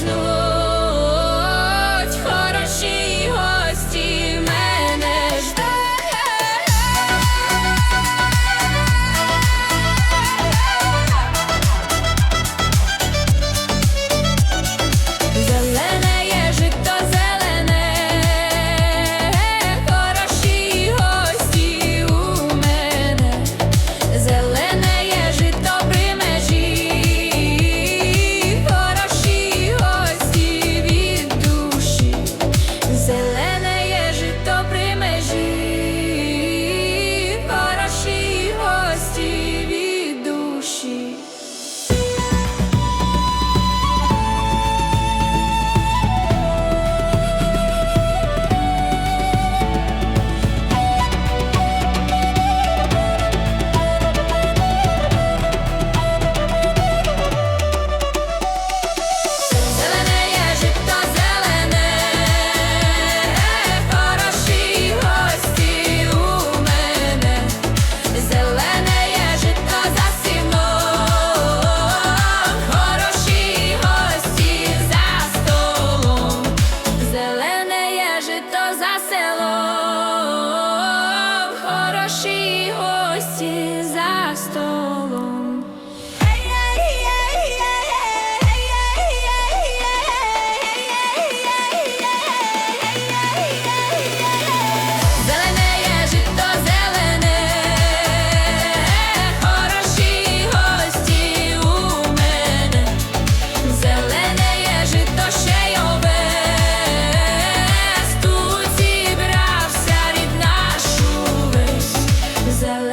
no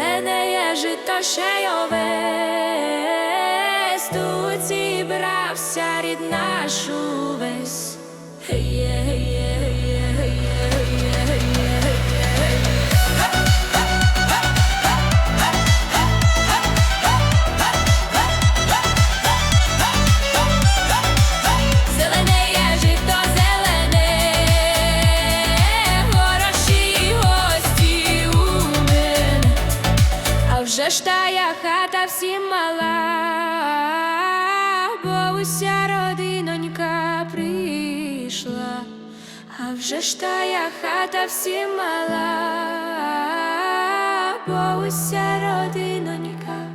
мене є жито ще й овець, тут зібрався рідна ж. ж тая хата всім мала, бо уся родинонька прийшла, а вже ж тая хата всім мала, бо уся родинонька.